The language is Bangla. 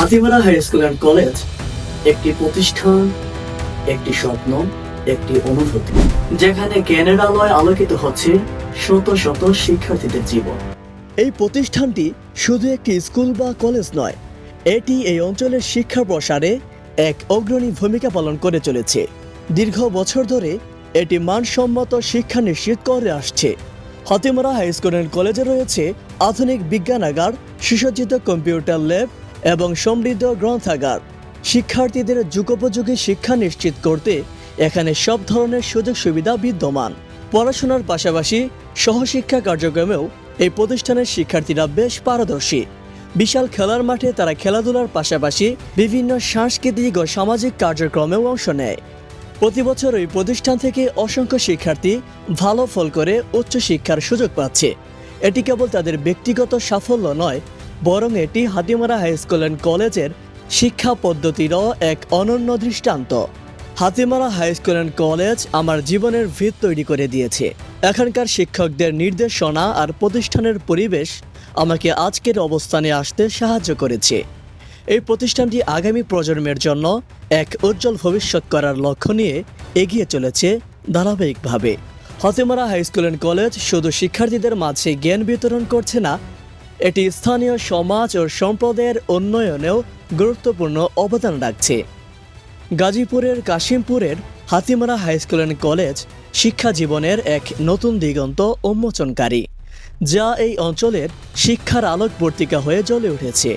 Hatimara high school and college, একটি প্রতিষ্ঠান, একটি স্বপ্ন, একটি অনুভূতি, যেখানে জ্ঞানের আলোয় আলোকিত হচ্ছে শত শত শিক্ষার্থীদের জীবন। এই প্রতিষ্ঠানটি শুধু একটি স্কুল বা কলেজ নয়, এটি এই অঞ্চলের শিক্ষা প্রসারে এক অগ্রণী ভূমিকা পালন করে চলেছে। দীর্ঘ বছর ধরে এটি মানসম্মত শিক্ষা নিশ্চিত করে আসছে। হাতিমারা হাই স্কুল অ্যান্ড কলেজে রয়েছে আধুনিক বিজ্ঞানাগার, সুসজ্জিত কম্পিউটার ল্যাব এবং সমৃদ্ধ গ্রন্থাগার। শিক্ষার্থীদের যুগোপযোগী শিক্ষা নিশ্চিত করতে এখানে সব ধরনের সুযোগ সুবিধা বিদ্যমান। পড়াশোনার পাশাপাশি সহশিক্ষা কার্যক্রমেও এই প্রতিষ্ঠানের শিক্ষার্থীরা বেশ পারদর্শী। বিশাল খেলার মাঠে তারা খেলাধুলার পাশাপাশি বিভিন্ন সাংস্কৃতিক ও সামাজিক কার্যক্রমেও অংশ নেয়। প্রতি বছর এই প্রতিষ্ঠান থেকে অসংখ্য শিক্ষার্থী ভালো ফল করে উচ্চশিক্ষার সুযোগ পাচ্ছে। এটি কেবল তাদের ব্যক্তিগত সাফল্য নয় বরং এটি হাতিমারা হাই স্কুল অ্যান্ড কলেজের শিক্ষা পদ্ধতিরও এক অনন্য দৃষ্টান্ত। Hatimara high school and college আমার জীবনের ভিত তৈরি করে দিয়েছে। এখানকার শিক্ষকদের নির্দেশনা আর প্রতিষ্ঠানের পরিবেশ আমাকে আজকের অবস্থানে আসতে সাহায্য করেছে। এই প্রতিষ্ঠানটি আগামী প্রজন্মের জন্য এক উজ্জ্বল ভবিষ্যৎ করার লক্ষ্য নিয়ে এগিয়ে চলেছে ধারাবাহিকভাবে। Hatimara high school and college শুধু শিক্ষার্থীদের মাঝে জ্ঞান বিতরণ করছে না এটি স্থানীয় সমাজ ও সম্প্রদায়ের উন্নয়নেও গুরুত্বপূর্ণ অবদান রাখছে। গাজীপুরের কাশিমপুরের Hatimara high school and college শিক্ষা জীবনের এক নতুন দিগন্ত উন্মোচনকারী, যা এই অঞ্চলের শিক্ষার আলোকবর্তিকা হয়ে জ্বলে উঠেছে।